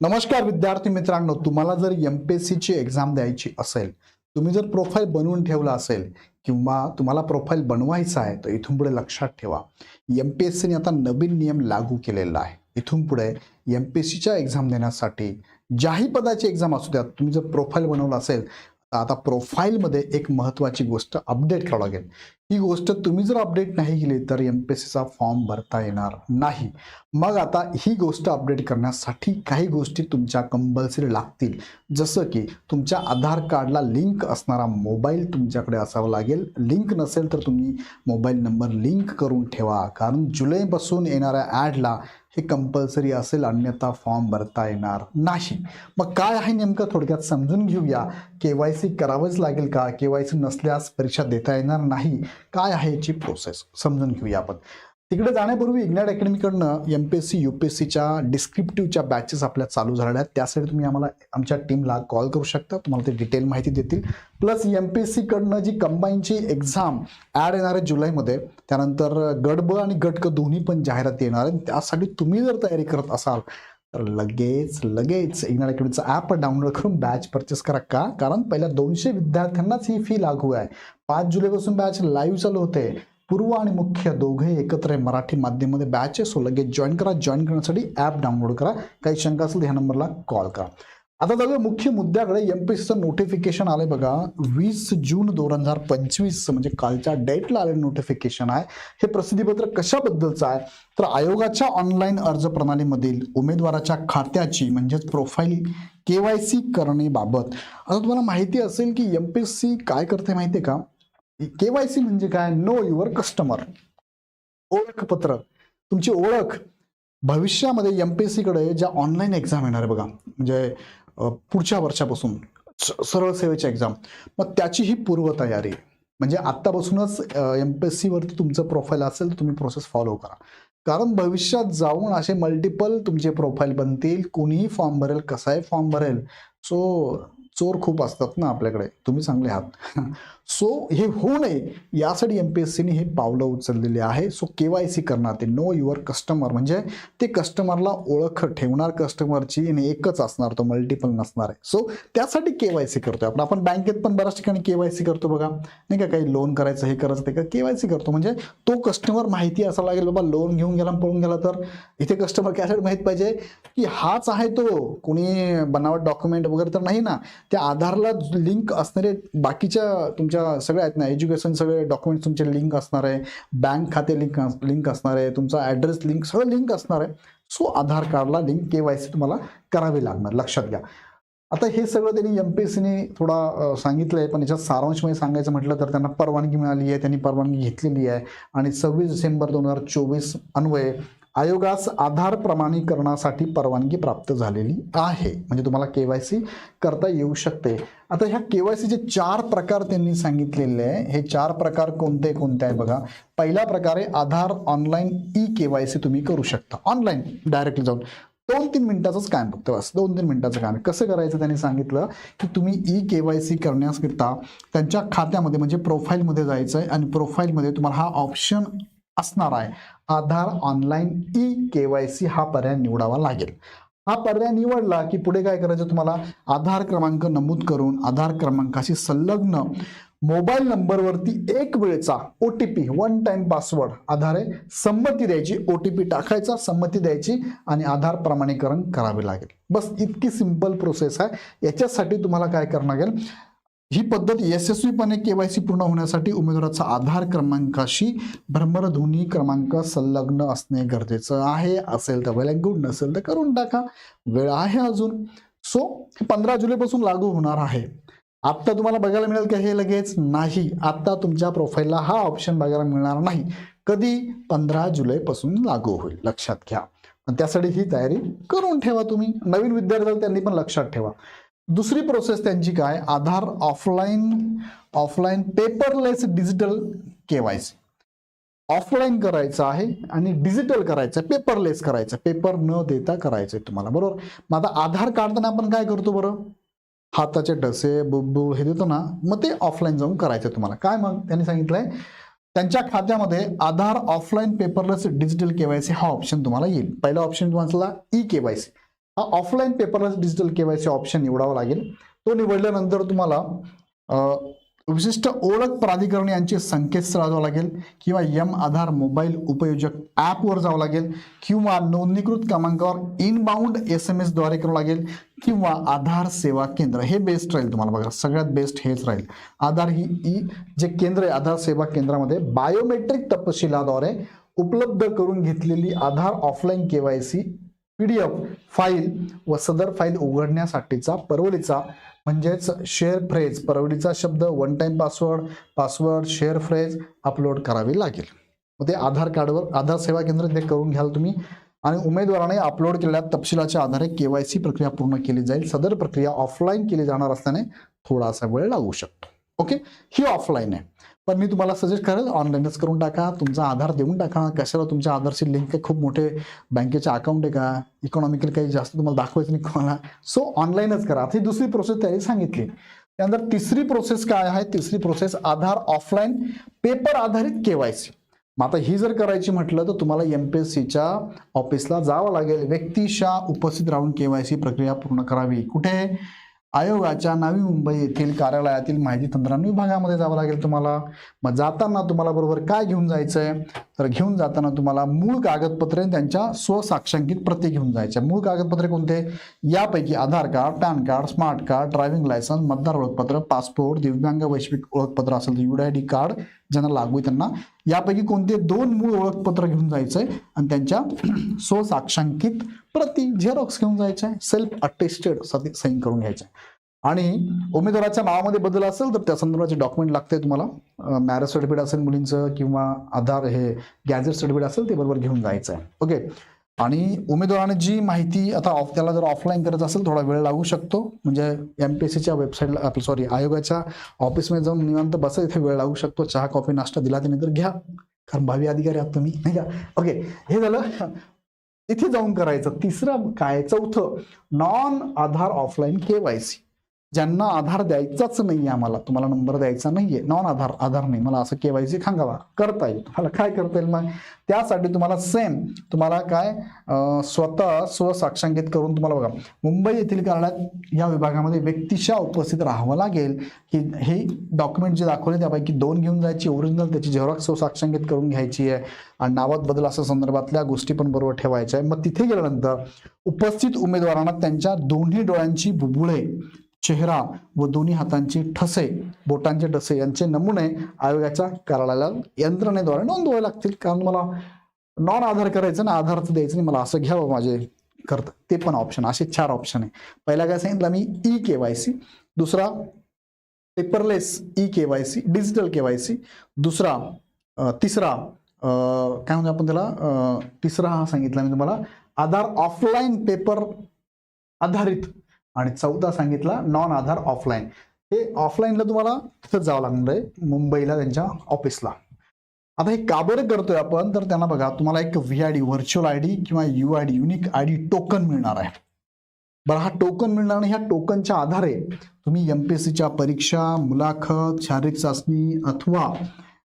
नमस्कार विद्यार्थी मित्रांनो तुम्हाला जर एम पी एस सीची एक्झाम द्यायची असेल तुम्ही जर प्रोफाईल बनवून ठेवला असेल किंवा तुम्हाला प्रोफाईल बनवायचा आहे तर इथून पुढे लक्षात ठेवा. एम पी एस सीने आता नवीन नियम लागू केलेला आहे. इथून पुढे एम पी एस सीच्या एक्झाम देण्यासाठी ज्याही पदाची एक्झाम असू द्या तुम्ही जर प्रोफाईल बनवलं असेल आता प्रोफाईलमध्ये एक महत्त्वाची गोष्ट अपडेट करावं लागेल. ही गोष्ट तुम्ही जर अपडेट नाही केली तर एम पी एस सीचा फॉर्म भरता येणार नाही. मग आता ही गोष्ट अपडेट करण्यासाठी काही गोष्टी तुमच्या कंपल्सरी लागतील. जसं की तुमच्या आधार कार्डला लिंक असणारा मोबाईल तुमच्याकडे असावा लागेल. लिंक नसेल तर तुम्ही मोबाईल नंबर लिंक करून ठेवा. कारण जुलैपासून येणाऱ्या ॲडला हे कंपल्सरी असेल अन्यथा फॉर्म भरता येणार नाही. मग काय आहे नेमकं थोडक्यात समजून घेऊया. के वाय सी करावंच लागेल का? के वाय सी नसल्यास परीक्षा देता येणार नाही. काय आहे याची प्रोसेस समजून घेऊया आपण. तिकडे जाण्यापूर्वी इग्नॅट अकॅडमीकडनं M P S C U P S सीच्या डिस्क्रिप्टिव्हच्या बॅचेस आपल्या चालू झालेल्या आहेत. त्यासाठी तुम्ही आम्हाला आमच्या टीमला कॉल करू शकता. तुम्हाला ते डिटेल माहिती देतील. प्लस एम पी एस सीकडनं जी कंबाईनची एक्झाम ॲड येणार आहे जुलैमध्ये त्यानंतर गट ब आणि गट क दोन्ही पण जाहिरात येणार आहे त्यासाठी तुम्ही जर तयारी करत असाल तर लगेच लगेच इग्नॅट अकॅडमीचं ॲप डाउनलोड करून बॅच परचेस करा का? कारण पहिल्या दोनशे विद्यार्थ्यांनाच ही फी लागू आहे. पाच जुलैपासून बॅच लाईव्ह चालू होते. पूर्व आणि मुख्य दोघे एकत्र आहे मराठी माध्यमामध्ये. बॅच आहे सो लगेच जॉईन करा. जॉईन करण्यासाठी ॲप डाउनलोड करा. काही शंका असेल ह्या नंबरला कॉल करा. आता जाऊया मुख्य मुद्द्याकडे. एम पी सीचं नोटिफिकेशन आलंय बघा. वीस जून दोन हजार पंचवीस म्हणजे कालच्या डेटला आलेलं नोटिफिकेशन आहे. हे प्रसिद्धीपत्र कशाबद्दलचं आहे? तर आयोगाच्या ऑनलाईन अर्ज प्रणालीमधील उमेदवाराच्या खात्याची म्हणजेच प्रोफाईल के वाय सी करणेबाबत आता तुम्हाला माहिती असेल की एम पी एस सी काय करते माहिती आहे का? केवायसी म्हणजे काय? नो युअर कस्टमर ओळखपत्र. तुमची ओळख भविष्यामध्ये एम पी एस सीकडे ज्या ऑनलाईन एक्झाम येणार आहे बघा म्हणजे पुढच्या वर्षापासून सरळ सेवेची एक्झाम मग त्याची ही पूर्वतयारी. म्हणजे आत्तापासूनच एम पी एस सीवरती तुमचं प्रोफाईल असेल तर तुम्ही प्रोसेस फॉलो करा. कारण भविष्यात जाऊन असे मल्टिपल तुमचे प्रोफाईल बनतील कोणीही फॉर्म भरेल कसाही फॉर्म भरेल. सो चोर खूप असतात ना आपल्याकडे. तुम्ही चांगले आहात. सो हे होऊ नये. यासाठी एम पी एस सीने हे पावलं उचललेली आहे. सो के वाय सी करणार ते. नो युअर कस्टमर म्हणजे ते कस्टमरला ओळख ठेवणार कस्टमरची आणि एकच असणार तो मल्टिपल नसणार आहे. सो त्यासाठी के वाय सी करतोय आपण. आपण बँकेत पण बऱ्याच ठिकाणी के वाय सी करतो बघा. नाही का? काही लोन करायचं हे करायचं ते का के वाय सी करतो. म्हणजे तो कस्टमर माहिती असा लागेल बाबा लोन घेऊन गेला पळून गेला तर इथे कस्टमर कॅसेट माहीत पाहिजे? की हाच आहे तो. कोणी बनावट डॉक्युमेंट वगैरे तर नाही ना. त्या आधारला लिंक असणारे बाकीच्या तुमच्या सगळ्या आहेत ना एज्युकेशन सगळे डॉक्युमेंट्स तुमचे लिंक असणार आहे बँक खाते लिंक लिंक असणार आहे तुमचा ॲड्रेस लिंक सगळं लिंक असणार आहे. सो आधार कार्डला लिंक के वाय सी तुम्हाला करावी लागणार लक्षात घ्या. आता हे सगळं त्यांनी एम पी एस सीने थोडा सांगितलं आहे पण याच्यात सारांशमध्ये सांगायचं म्हटलं तर त्यांना परवानगी मिळाली आहे त्यांनी परवानगी घेतलेली आहे. आणि सव्वीस डिसेंबर दोन हजार चोवीस अन्वये आयोगास आधार प्रमाणीकरणासाठी परवानगी प्राप्त झालेली आहे. म्हणजे तुम्हाला के वाय सी करता येऊ शकते. आता ह्या के वाय सीचे चार प्रकार त्यांनी सांगितलेले आहे. हे चार प्रकार कोणते कोणते आहे बघा. पहिल्या प्रकारे Aadhaar online E K Y C तुम्ही करू शकता. ऑनलाईन डायरेक्टली जाऊन. दोन तीन मिनिटाचंच काम फक्त बस. दोन तीन मिनिटाचं काम कसं करायचं त्यांनी सांगितलं? की तुम्ही ई के वाय सी करण्याकरिता त्यांच्या खात्यामध्ये म्हणजे प्रोफाईलमध्ये जायचं आहे आणि प्रोफाईलमध्ये तुम्हाला हा ऑप्शन असणार आहे. Aadhaar online E K Y C हा पर्याय निवडावा लागेल. हा पर्याय निवडला की पुढे काय करायचं तुम्हाला? आधार क्रमांक नमूद करून आधार क्रमांकाशी संलग्न मोबाईल नंबरवरती एक वेळचा O T P one time password आधारे संमती द्यायची ओ टी पी टाकायचा संमती द्यायची आणि आधार प्रमाणीकरण करावे लागेल. बस इतकी सिंपल प्रोसेस आहे. याच्यासाठी तुम्हाला काय करणं लागेल ही पद्धत यशस्वीपणे केवायसी पूर्ण होण्यासाठी उमेदवाराचा आधार क्रमांकाशी भ्रमरध्वनी क्रमांक संलग्न असणे गरजेचं आहे. असेल तर वेल गुड नसेल तर करून टाका. वेळ आहे अजून. सो पंधरा जुलैपासून लागू होणार आहे. आत्ता तुम्हाला बघायला मिळेल की हे लगेच? नाही. आत्ता तुमच्या प्रोफाईलला हा ऑप्शन बघायला मिळणार नाही. कधी? पंधरा जुलैपासून लागू होईल. लक्षात घ्या. त्यासाठी ही तयारी करून ठेवा तुम्ही. नवीन विद्यार्थ्याला त्यांनी पण लक्षात ठेवा. दुसरी प्रोसेस त्यांची काय? Aadhaar offline offline paperless digital K Y C. Offline करायचं आहे आणि डिजिटल करायचं आहे पेपरलेस करायचं. पेपर न देता करायचं आहे तुम्हाला बरोबर? मग आता आधार काढताना आपण काय करतो बरं? हाताचे डसे बुब्बू हे देतो ना मग ते ऑफलाईन जाऊन करायचं आहे तुम्हाला. काय मग? त्यांनी सांगितलंय त्यांच्या खात्यामध्ये Aadhaar offline paperless digital KYC हा ऑप्शन तुम्हाला येईल. पहिला ऑप्शन तुम्हाला ई केवायसी हा offline paperless digital KYC option निवडावा लागेल. तो निवडल्यानंतर तुम्हाला विशिष्ट ओळख प्राधिकरण यांचे संकेतस्थळ जावं लागेल किंवा यम आधार मोबाईल उपयोजक ॲपवर जावं लागेल किंवा नोंदणीकृत क्रमांकावर इनबाउंड एस एम एसद्वारे करावं लागेल किंवा आधार सेवा केंद्र. हे बेस्ट राहील तुम्हाला बघा. सगळ्यात बेस्ट हेच राहील. आधार ही ई जे केंद्र आहे आधार सेवा केंद्रामध्ये बायोमेट्रिक तपशिलाद्वारे उपलब्ध करून घेतलेली Aadhaar offline K PDF file व सदर फाईल उघडण्यासाठीचा परवलीचा म्हणजेच शेअर फ्रेज परवलीचा शब्द one time password password share phrase upload करावी लागेल. मग ते आधार कार्डवर आधार सेवा केंद्र ते करून घ्याल तुम्ही. आणि उमेदवाराने अपलोड केलेल्या तपशिलाच्या आधारे केवायसी प्रक्रिया पूर्ण केली जाईल. सदर प्रक्रिया ऑफलाईन केली जाणार असल्याने थोडासा वेळ लागू शकतो. ओके? ही ऑफलाईन आहे. पण मी तुम्हाला सजेस्ट करेल ऑनलाईनच करून टाका तुमचा आधार देऊन टाका. कशाला तुमच्या आधारची लिंक आहे खूप मोठे बँकेचे अकाउंट आहे का? इकॉनॉमिकल काही जास्त तुम्हाला दाखवायचं नाही कोणाला. सो ऑनलाईनच करा. ही दुसरी प्रोसेस त्याने सांगितली. त्यानंतर तिसरी प्रोसेस काय आहे? तिसरी प्रोसेस आधार ऑफलाईन पेपर आधारित केवायसी मग आता ही जर करायची म्हटलं तर तुम्हाला एम पी एस सीच्या ऑफिसला जावं लागेल. व्यक्तिशा उपस्थित राहून केवायसी प्रक्रिया पूर्ण करावी. कुठे? आयोगाच्या नवी मुंबई येथील कार्यालयातील माहिती तंत्रज्ञान विभागामध्ये जावं लागेल तुम्हाला. मग जाताना तुम्हाला बरोबर काय घेऊन जायचं आहे तर घेऊन जाताना तुम्हाला मूळ कागदपत्रे त्यांच्या स्वसाक्षांकित प्रती घेऊन जायचे. मूळ कागदपत्रे कोणते? यापैकी Aadhaar card PAN card smart card driving licence मतदार ओळखपत्र पासपोर्ट दिव्यांग वैश्विक ओळखपत्र असेल तर युआय डी कार्ड ज्यांना लागू आहे त्यांना. यापैकी कोणते दोन मूळ ओळखपत्र घेऊन जायचंय आणि त्यांच्या स्वसाक्षांकित प्रती झेरॉक्स घेऊन जायचंय सेल्फ अटेस्टेड सही करून घ्यायच्या. आणि उमेदवाराच्या नावामध्ये बदल असेल तर त्या संदर्भाचे डॉक्युमेंट लागते तुम्हाला. मॅरेज सर्टिफिकेट असेल मुलींचं किंवा आधार हे गॅजेट सर्टिफिकेट असेल ते बरोबर घेऊन जायचं आहे ओके आणि उमेदवाराने जी माहिती आता ऑफ त्याला जर ऑफलाईन करायचं असेल थोडा वेळ लागू शकतो. म्हणजे एम पी एस सीच्या वेबसाईटला आपलं सॉरी आयोगाच्या ऑफिसमध्ये जाऊन निवांत बसा इथे वेळ लागू शकतो. चहा कॉफी नाश्ता दिला त्याने तर घ्या. कारण भावी अधिकारी आहात तुम्ही नाही का? ओके हे झालं. इथे जाऊन करायचं. तिसरं काय? चौथं नॉन आधार ऑफलाईन केवायसी ज्यांना आधार द्यायचाच नाही आम्हाला तुम्हाला नंबर द्यायचा नाहीये नॉन आधार आधार नाही. मला असं केवायसी खांगावा करता येईल. तुम्हाला काय करता येईल मग? त्यासाठी तुम्हाला सेम तुम्हाला काय स्वतः स्वसाक्षांकित करून तुम्हाला बघा मुंबई येथील कार्यालयात या विभागामध्ये व्यक्तिशा उपस्थित राहावं लागेल की हे डॉक्युमेंट जे दाखवले त्यापैकी दोन घेऊन जायची ओरिजिनल त्याची झेरॉक्स स्वसाक्षांकित करून घ्यायची आहे आणि नावात बदल असं संदर्भातल्या गोष्टी पण बरोबर ठेवायच्या आहे मग तिथे गेल्यानंतर उपस्थित उमेदवारांना त्यांच्या दोन्ही डोळ्यांची बुबुळे चेहरा व दोन्ही हातांची ठसे बोटांचे ठसे यांचे नमुने आयोगाच्या कार्यालयाला यंत्रणेद्वारे नोंदवावे लागतील. कारण मला नॉन आधार करायचं ना आधारचं द्यायचं नाही मला असं घ्यावं माझे करत ते पण ऑप्शन असे चार ऑप्शन आहे. पहिला काय सांगितलं मी? ई के वाय सी दुसरा paperless E K Y C digital K Y C दुसरा तिसरा काय म्हणतो आपण त्याला? तिसरा हा सांगितला मी तुम्हाला. आधार ऑफलाईन पेपर आधारित आणि चौदा सांगितला नॉन आधार ऑफलाईन हे ऑफलाईनला तुम्हाला तिथं जावं लागणार आहे मुंबईला त्यांच्या ऑफिसला आता हे का बरं करतोय आपण? तर त्यांना बघा तुम्हाला एक V I D virtual I D किंवा U I D unique I D token मिळणार आहे. बरं हा टोकन मिळणार आणि ह्या टोकनच्या आधारे तुम्ही एम पी एस सीच्या परीक्षा मुलाखत शारीरिक चाचणी अथवा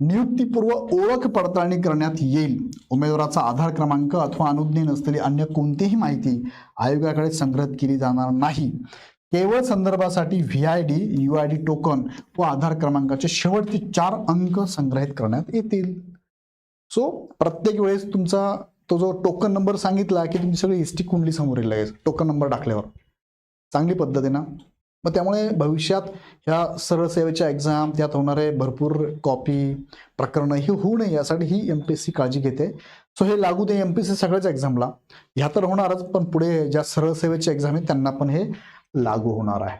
नियुक्तीपूर्व ओळख पडताळणी करण्यात येईल. उमेदवाराचा आधार क्रमांक अथवा अनुज्ञे नसलेली अन्य कोणतीही माहिती आयोगाकडे संग्रहित केली जाणार नाही. केवळ संदर्भासाठी V I D U I D token व आधार क्रमांकाचे शेवटचे चार अंक संग्रहित करण्यात येतील. सो प्रत्येक वेळेस तुमचा तो जो टोकन नंबर सांगितला की तुमची सगळी एस टी कुंडली समोर येईल लगेच. टोकन नंबर टाकल्यावर. चांगली पद्धत आहे ना? मग त्यामुळे भविष्यात ह्या सरळ सेवेच्या एक्झाम त्यात होणारे भरपूर कॉपी प्रकरणं ही होऊ नये यासाठी ही एम पी एस सी काळजी घेते. सो हे लागू दे एम पी एस सी सगळ्याच एक्झामला ह्या तर होणारच पण पुढे ज्या सरळ सेवेच्या एक्झाम आहेत त्यांना पण हे लागू होणार आहे.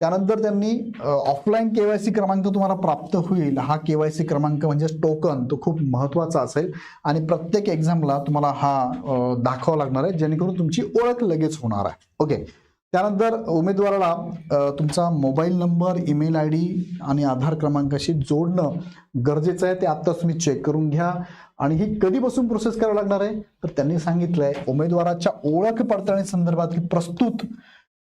त्यानंतर त्यांनी ऑफलाईन के वाय सी क्रमांक तुम्हाला प्राप्त होईल. हा के वाय सी क्रमांक म्हणजे टोकन तो खूप महत्त्वाचा असेल. आणि प्रत्येक एक्झामला तुम्हाला हा दाखवावा लागणार आहे जेणेकरून तुमची ओळख लगेच होणार आहे. ओके त्यानंतर उमेदवाराला तुमचा mobile number email I D आणि आधार क्रमांकाशी जोडणं गरजेचं आहे ते आत्ताच तुम्ही चेक करून घ्या. आणि ही कधीपासून प्रोसेस करावी लागणार आहे? तर त्यांनी सांगितलंय उमेदवाराच्या ओळख पडताळणी संदर्भातील प्रस्तुत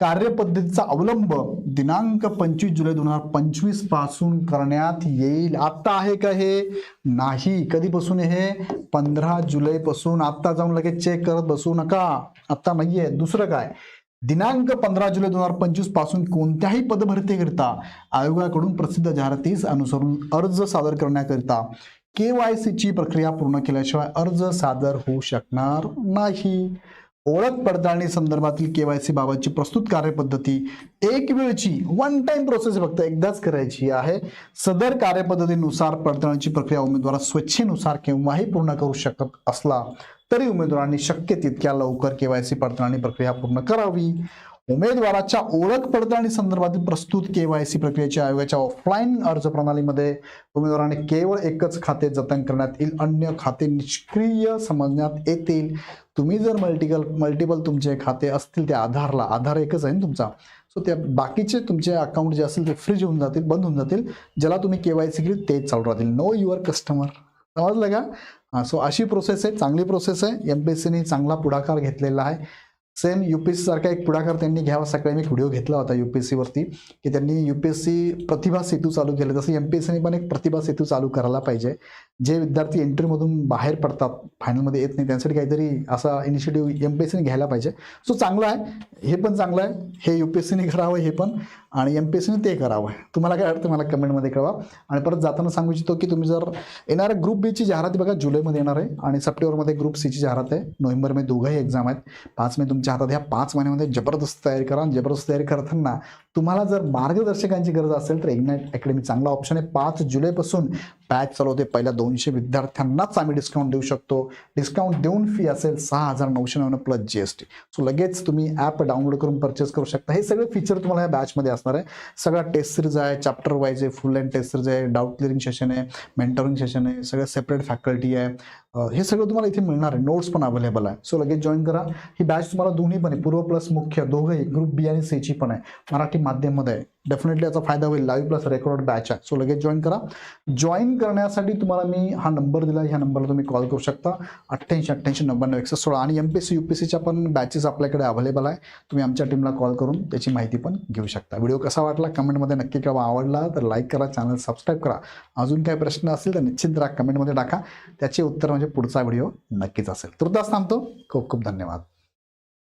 कार्यपद्धतीचा अवलंब दिनांक पंचवीस जुलै दोन हजार पंचवीसपासून करण्यात येईल. आता आहे का हे? नाही. कधीपासून हे? पंधरा जुलै पासून आता जाऊन लगेच चेक करत बसू नका. आता नाहीये. दुसरं काय? दिनांक पंधरा जुलै दोन हजार पंचवीसपासून कोणत्याही पदभरतीकरिता आयोगाकडून प्रसिद्ध जाहिरातीस अनुसरून अर्ज सादर करण्याकरिता के वाय सीची प्रक्रिया पूर्ण केल्याशिवाय अर्ज सादर होऊ शकणार नाही. ओळख पडताळणी संदर्भातील केवायसी बाबतची प्रस्तुत कार्यपद्धती एक वेळची वन टाइम प्रोसेस फक्त एकदाच करायची आहे. सदर कार्यपद्धतीनुसार पडताळणीची प्रक्रिया उमेदवार स्वच्छेनुसार केव्हाही पूर्ण करू शकत असला तरी उमेदवारांनी शक्य तितक्या लवकर केवायसी पडताळणी प्रक्रिया पूर्ण करावी. उमेदवाराच्या ओळख पडताळणी संदर्भातील प्रस्तुत केवायसी प्रक्रियेच्या आयोगाच्या ऑफलाईन अर्ज प्रणालीमध्ये उमेदवाराने केवळ एकच खाते जतन करण्यात येईल अन्य खाते निष्क्रिय समजण्यात येतील. तुम्ही जर मल्टिकल मल्टिपल तुमचे खाते असतील त्या आधारला आधार एकच आहे ना तुमचा. सो त्या बाकीचे तुमचे अकाउंट जे असतील ते फ्रीज होऊन जातील बंद होऊन जातील. ज्याला तुम्ही केवायसी केली तेच चालू राहतील. नो युअर कस्टमर समजलं का? सो अशी प्रोसेस आहे चांगली प्रोसेस आहे. एम पी एस सीने चांगला पुढाकार घेतलेला आहे. सेम यू पी एस सीसारखा एक पुढाकार त्यांनी घ्यावा सकाळी मी व्हिडिओ घेतला होता यू पी एस सीवरती की त्यांनी U P S C Pratibha Setu चालू केलं. तसं एम पी एस सीने पण एक प्रतिभा सेतू चालू करायला पाहिजे. जे विद्यार्थी एंट्रीमधून बाहेर पडतात फायनलमध्ये येत नाही त्यांसाठी काहीतरी असा इनिशिएटिव्ह एम पी एस सीने घ्यायला पाहिजे. सो चांगलं आहे हे पण चांगलं आहे हे यू पी एस सीने करावं हे पण. आणि एम पी एस सीने ते करावं. तुम्हाला काय वाटतं? मला कमेंटमध्ये कळवा. आणि परत जाताना सांगू इच्छितो की तुम्ही जर येणाऱ्या ग्रुप बीची जाहिरात बघा जुलैमध्ये येणार आहे. आणि सप्टेंबरमध्ये ग्रुप सीची जाहिरात आहे. नोव्हेंबरमध्ये दोघंही एक्झाम आहेत. पाच मे तुमच्या हातात ह्या पाच महिन्यामध्ये जबरदस्त तयारी करा. आणि जबरदस्त तयारी करताना तुम्हाला जर मार्गदर्शकांची गरज असेल तर इग्नाईट अकॅडमी चांगला ऑप्शन आहे. पाच जुलैपासून बॅच चालू होते. पहिल्या दोनशे विद्यार्थ्यांनाच आम्ही डिस्काउंट देऊ शकतो. डिस्काउंट देऊन फी असेल सहा हजार नऊशे नव्याण्णव plus G S T so लगेच तुम्ही ॲप डाउनलोड करून परचेस करू शकता. हे सगळे फीचर तुम्हाला या बॅचमध्ये असणार आहे. सगळा टेस्ट सिरीज आहे चॅप्टर वाईज आहे फुल अँड टेस्ट सिरीज आहे डाऊट क्लिअरिंग सेशन आहे मेंटरिंग सेशन आहे सगळं सेपरेट फॅकल्टी आहे. हे सगळं तुम्हाला इथे मिळणार आहे. नोट्स पण अवेलेबल आहे. सो लगेच जॉईन करा. ही बॅच तुम्हाला दोन्ही पण आहे. पूर्व प्लस मुख्य दोघंही ग्रुप बी आणि सीची पण आहे. मराठी माध्यममध्ये आहे. डेफिनेटली याचा फायदा होईल. लाईव्ह प्लस रेकॉर्ड बॅच आहे. सो लगेच जॉईन करा. जॉईन करण्यासाठी तुम्हाला मी हा नंबर दिला ह्या नंबरला तुम्ही कॉल करू शकता. अठ्ठ्याऐंशी अठ्ठ्याऐंशी नव्याण्णव एकशे सोळा आणि M P C U P सीच्या पण बॅचेस आपल्याकडे अवेलेबल आहे. तुम्ही आमच्या टीमला कॉल करून त्याची माहिती पण घेऊ शकता. व्हिडिओ कसा वाटला? कमेंटमध्ये नक्की कळवा. आवडला तर लाईक करा. चॅनल सबस्क्राईब करा. अजून काही प्रश्न असतील तर निश्चित राहा. कमेंटमध्ये टाका. त्याचे उत्तर म्हणजे म्हणजे पुढचा व्हिडिओ नक्कीच असेल. तुर्तास थांबतो. खूप खूप धन्यवाद.